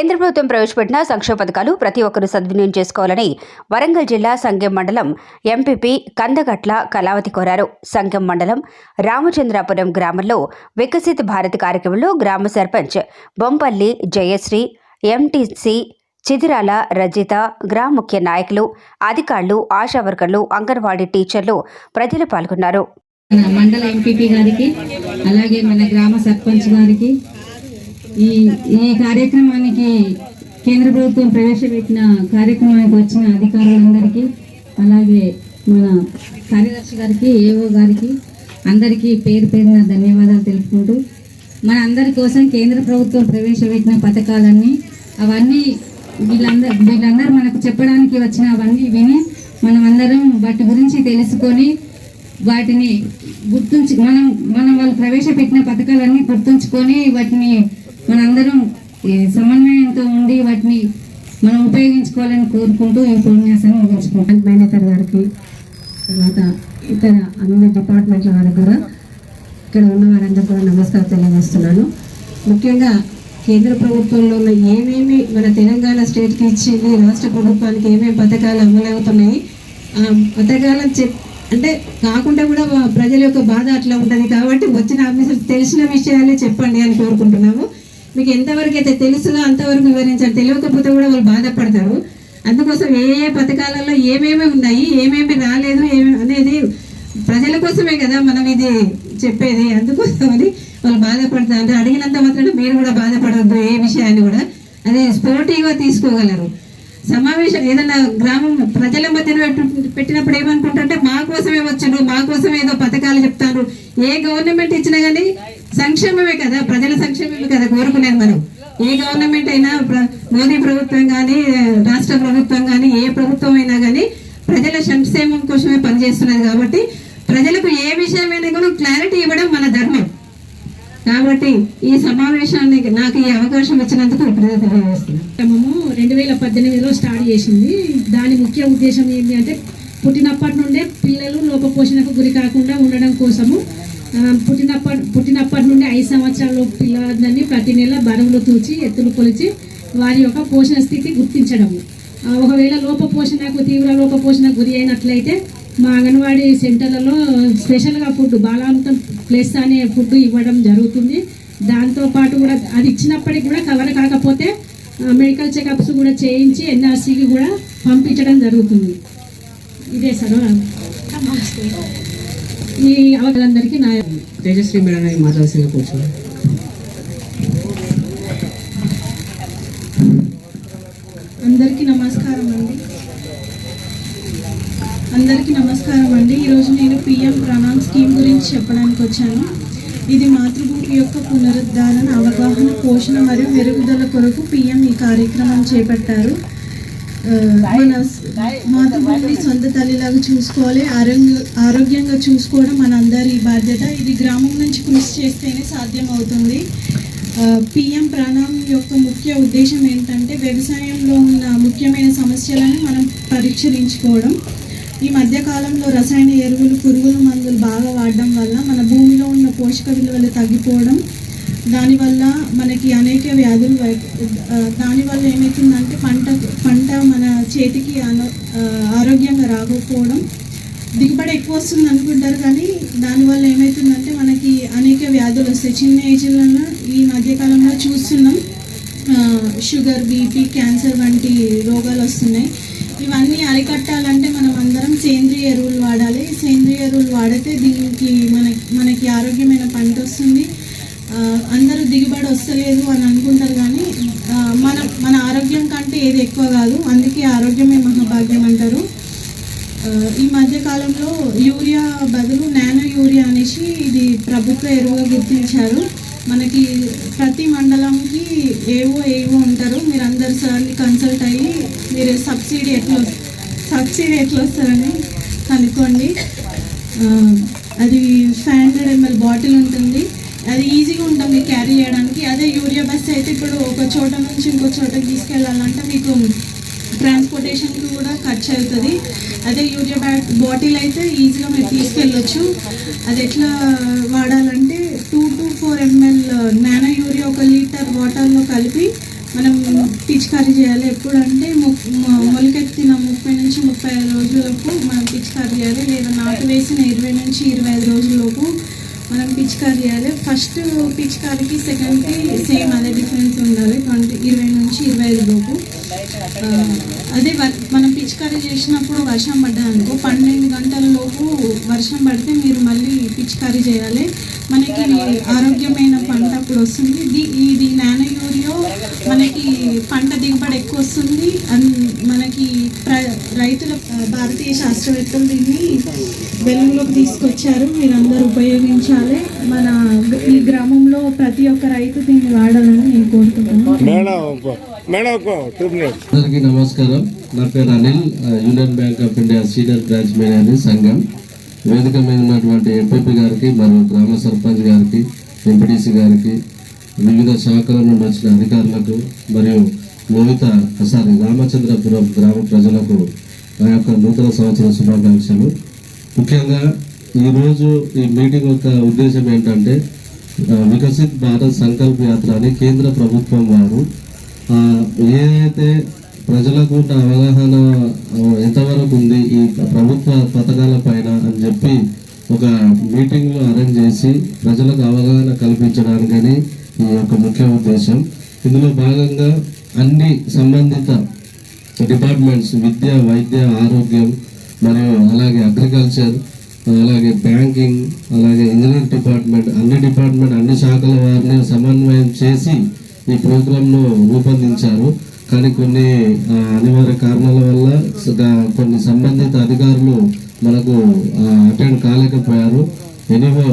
కేంద్ర ప్రభుత్వం ప్రవేశపెట్టిన సంక్షేమ పథకాలు ప్రతి ఒక్కరూ సద్వినియోగం చేసుకోవాలని వరంగల్ జిల్లా సంగెం మండలం ఎంపీపీ కందగట్ల కళావతి కోరారు. సంగెం మండలం రామచంద్రాపురం గ్రామంలో వికసిత్ భారత్ కార్యక్రమంలో గ్రామ సర్పంచ్ బొంపల్లి జయశ్రీ ఎంటీసీ చిదిరాల రజిత గ్రామ ముఖ్య నాయకులు అధికారులు ఆశా వర్కర్లు అంగన్వాడీ టీచర్లు ప్రజలు పాల్గొన్నారు. మండల ఎంపీపీ గారికి అలాగే మన గ్రామ సర్పంచ్ గారికి ఈ ఈ కార్యక్రమానికి కేంద్ర ప్రభుత్వం ప్రవేశపెట్టిన కార్యక్రమానికి వచ్చిన అధికారులందరికీ అలాగే మన కార్యదర్శి గారికి ఏఓ గారికి అందరికీ పేరు పేరున ధన్యవాదాలు తెలుపుకుంటూ మన అందరి కోసం కేంద్ర ప్రభుత్వం ప్రవేశపెట్టిన పథకాలన్నీ అవన్నీ వీళ్ళందరూ వీళ్ళందరూ మనకు చెప్పడానికి వచ్చిన అవన్నీ విని మనమందరం వాటి గురించి తెలుసుకొని వాటిని గుర్తుంచు మనం మనం వాళ్ళు ప్రవేశపెట్టిన పథకాలన్నీ గుర్తుంచుకొని వాటిని మనందరం సమన్వయంతో ఉండి వాటిని మనం ఉపయోగించుకోవాలని కోరుకుంటూ ఈ ఉపన్యాసాన్ని ముగించుకుంటాం. మేనేజర్ గారికి తర్వాత ఇతర అన్ని డిపార్ట్మెంట్ల వారికి కూడా ఇక్కడ ఉన్న వారందరూ కూడా నమస్కారం తెలియజేస్తున్నాను. ముఖ్యంగా కేంద్ర ప్రభుత్వంలో ఉన్న ఏమేమి మన తెలంగాణ స్టేట్కి ఇచ్చింది రాష్ట్ర ప్రభుత్వానికి ఏమేమి పథకాలు అమలవుతున్నాయి ఆ పథకాలను చెప్ అంటే కాకుండా కూడా ప్రజల యొక్క బాధ అట్లా ఉంటుంది కాబట్టి వచ్చిన ఆఫీసర్ తెలిసిన విషయాలే చెప్పండి అని కోరుకుంటున్నాము. మీకు ఎంతవరకు అయితే తెలుసుగా అంతవరకు వివరించాలి. తెలియకపోతే కూడా వాళ్ళు బాధపడతారు. అందుకోసం ఏ ఏ పథకాలలో ఏమేమి ఉన్నాయి ఏమేమి రాలేదు ఏమేమి అనేది ప్రజల కోసమే కదా మనం ఇది చెప్పేది. అందుకోసం అని వాళ్ళు బాధపడతారు. అడిగినంత మాత్రం మీరు కూడా బాధపడద్దు ఏ విషయాన్ని కూడా. అదే స్పోర్టివ్గా తీసుకోగలరు. సమావేశం ఏదైనా గ్రామం ప్రజల మధ్యన పెట్టినప్పుడు ఏమనుకుంటారంటే మా కోసమే వచ్చును మా కోసం ఏదో పథకాలు చెప్తారు ఏ గవర్నమెంట్ ఇచ్చినా కానీ సంక్షేమమే కదా ప్రజల సంక్షేమమే కదా కోరుకునేది మనం. ఏ గవర్నమెంట్ అయినా మోదీ ప్రభుత్వం కానీ రాష్ట్ర ప్రభుత్వం కానీ ఏ ప్రభుత్వం అయినా కానీ ప్రజల సంక్షేమం కోసమే పనిచేస్తున్నది కాబట్టి ప్రజలకు ఏ విషయమైనా కూడా క్లారిటీ ఇవ్వడం మన ధర్మం. కాబట్టి ఈ సమావేశాన్ని నాకు ఈ అవకాశం ఇచ్చినందుకు ఇప్పుడు రెండు వేల పద్దెనిమిదిలో స్టార్ట్ చేసింది. దాని ముఖ్య ఉద్దేశం ఏంటి అంటే పుట్టినప్పటి నుండే పిల్లలు లోపపోషణకు గురి కాకుండా ఉండడం కోసము పుట్టినప్పటి పుట్టినప్పటి నుండి ఐదు సంవత్సరాల పిల్లలందరినీ ప్రతి నెల బరువులు తూచి ఎత్తులు కొలిచి వారి యొక్క పోషణ స్థితి గుర్తించడము. ఒకవేళ ఒకవేళ లోపపోషణకు తీవ్ర లోపపోషణకు గురి అయినట్లయితే మా అంగన్వాడీ సెంటర్లలో స్పెషల్గా ఫుడ్ బాలాంతం ప్లస్ అనే ఫుడ్ ఇవ్వడం జరుగుతుంది. దాంతోపాటు కూడా అది ఇచ్చినప్పటికి కూడా కవర్ కాకపోతే మెడికల్ చెకప్స్ కూడా చేయించి ఎన్ఆర్సీకి కూడా పంపించడం జరుగుతుంది. ఇదే సార్ ఈ అవకాశాలందరికీ నా తేజశ్రీ మేడం గారికి కూర్చోండి అందరికీ నమస్కారం అండి. అందరికీ నమస్కారం అండి. ఈరోజు నేను పిఎం ప్రణామ్ స్కీమ్ గురించి చెప్పడానికి వచ్చాను. ఇది మాతృభూమి యొక్క పునరుద్ధరణ అవగాహన పోషణ మరియు మెరుగుదల కొరకు పిఎం ఈ కార్యక్రమం చేపట్టారు. మన మాతృభూమిని సొంత తల్లిలాగా చూసుకోవాలి. ఆరోగ్య ఆరోగ్యంగా చూసుకోవడం మన అందరి బాధ్యత. ఇది గ్రామం నుంచి కృషి చేస్తేనే సాధ్యం అవుతుంది పిఎం ప్రాణం యొక్క ముఖ్య ఉద్దేశం ఏంటంటే వ్యవసాయంలో ఉన్న ముఖ్యమైన సమస్యలను మనం పరిష్కరించుకోవడం. ఈ మధ్యకాలంలో రసాయన ఎరువులు పురుగుల మందులు బాగా వాడడం వల్ల మన భూమిలో ఉన్న పోషక విలువలు తగ్గిపోవడం దానివల్ల మనకి అనేక వ్యాధులు దానివల్ల ఏమవుతుందంటే పంట పంట మన చేతికి ఆరోగ్యంగా రాకపోవడం. దిగుబడి ఎక్కువ వస్తుంది అనుకుంటారు కానీ దానివల్ల ఏమవుతుందంటే మనకి అనేక వ్యాధులు వస్తాయి. చిన్న ఏజ్లలో ఈ మధ్యకాలంలో చూస్తున్నాం. షుగర్ బీపీ క్యాన్సర్ వంటి రోగాలు వస్తున్నాయి. ఇవన్నీ అరికట్టాలంటే మనం అందరం సేంద్రియ ఎరువులు వాడాలి. సేంద్రియ ఎరువులు వాడితే దీనికి మనకి మనకి ఆరోగ్యమైన పంట వస్తుంది. అందరూ దిగుబడి వస్తలేదు అని అనుకుంటారు కానీ మన మన ఆరోగ్యం కంటే ఏది ఎక్కువ కాదు. అందుకే ఆరోగ్యమే మహాభాగ్యం అంటారు. ఈ మధ్య కాలంలో యూరియా బదులు నానో యూరియా అనేసి ఇది ప్రభుత్వ ఎరువుగా గుర్తించారు. మనకి ప్రతి మండలంకి ఏవో ఏవో ఉంటారు మీరు అందరు సార్ని కన్సల్ట్ అయ్యి మీరు సబ్సిడీ ఎట్లా సబ్సిడీ ఎట్లా వస్తారని కనుక్కోండి. అది ఫైవ్ హండ్రెడ్ ఎంఎల్ బాటిల్ ఉంటుంది. అది ఈజీగా ఉంటుంది క్యారీ చేయడానికి. అదే యూరియా బస్ అయితే ఇప్పుడు ఒక చోట నుంచి ఇంకో చోటకి తీసుకెళ్ళాలంటే మీకు ట్రాన్స్పోర్టేషన్కి కూడా ఖర్చు అవుతుంది. అదే యూరియా బ్యాగ్ బాటిల్ అయితే ఈజీగా మీరు తీసుకెళ్ళొచ్చు. అది ఎట్లా వాడాలంటే two to four ML nano urea ఒక లీటర్ వాటర్లో కలిపి మనం పిచికారీ చేయాలి. ఎప్పుడంటే మొలకెత్తిన ముప్పై నుంచి ముప్పై ఐదు రోజులకు మనం పిచికారీ చేయాలి. లేదా నాటు వేసిన ఇరవై నుంచి ఇరవై ఐదు పిచికారీ చేయాలి ఫస్ట్ పిచికారీకి సెకండ్కి సేమ్ అదే డిఫరెన్స్ ఉండాలి. ట్వంటీ ఇరవై నుంచి ఇరవై ఐదు లోపు. అదే వర్- మనం పిచికారీ చేసినప్పుడు వర్షం పడ్డదనుకో పన్నెండు గంటల లోపు వర్షం పడితే మీరు మళ్ళీ పిచికారీ చేయాలి. మనకి ఆరోగ్యమైన పంట అప్పుడు వస్తుంది. ఇది నానో యూరియో. మనకి పంట దిగుబడి ఎక్కువ వస్తుంది. అండ్ మనకి ప్ర రైతుల భారతీయ శాస్త్రవేత్తలు దీన్ని వెలుగులోకి తీసుకొచ్చారు. మీరందరూ ఉపయోగించాలి. మన ఈ గ్రామంలో ప్రతి ఒక్క రైతు దీన్ని వాడాలని నేను కోరుకుంటున్నాను. అందరికీ నమస్కారం. నా పేరు Anil union bank of India senior branch manager సంఘం. వేదిక మీద ఉన్నటువంటి ఎంపీపీ గారికి మరియు గ్రామ సర్పంచ్ గారికి ఎంపీటీసీ గారికి వివిధ శాఖల నుండి వచ్చిన అధికారులకు మరియు లోహిత సారీ రామచంద్రపురం గ్రామ ప్రజలకు ఆ యొక్క నూతన సంవత్సర శుభాకాంక్షలు. ముఖ్యంగా ఈరోజు ఈ మీటింగ్ యొక్క ఉద్దేశం ఏంటంటే వికసిత్ భారత్ సంకల్ప యాత్ర అని కేంద్ర ప్రభుత్వం వారు ఏదైతే ప్రజలకు ఉన్న అవగాహన ఎంతవరకు ఉంది ఈ ప్రభుత్వ పథకాల పైన అని చెప్పి ఒక మీటింగ్లో అరేంజ్ చేసి ప్రజలకు అవగాహన కల్పించడానికని ఈ యొక్క ముఖ్య ఉద్దేశం. ఇందులో భాగంగా అన్ని సంబంధిత డిపార్ట్మెంట్స్ విద్య వైద్య ఆరోగ్యం మరియు అలాగే అగ్రికల్చర్ అలాగే బ్యాంకింగ్ అలాగే ఇంజనీరింగ్ డిపార్ట్మెంట్ అన్ని డిపార్ట్మెంట్ అన్ని శాఖల వారిని సమన్వయం చేసి ఈ ప్రోగ్రాంను రూపొందించారు. కానీ కొన్ని అనివార్య కారణాల వల్ల కొన్ని సంబంధిత అధికారులు మనకు అటెండ్ కాలేకపోయారు. ఎనీవో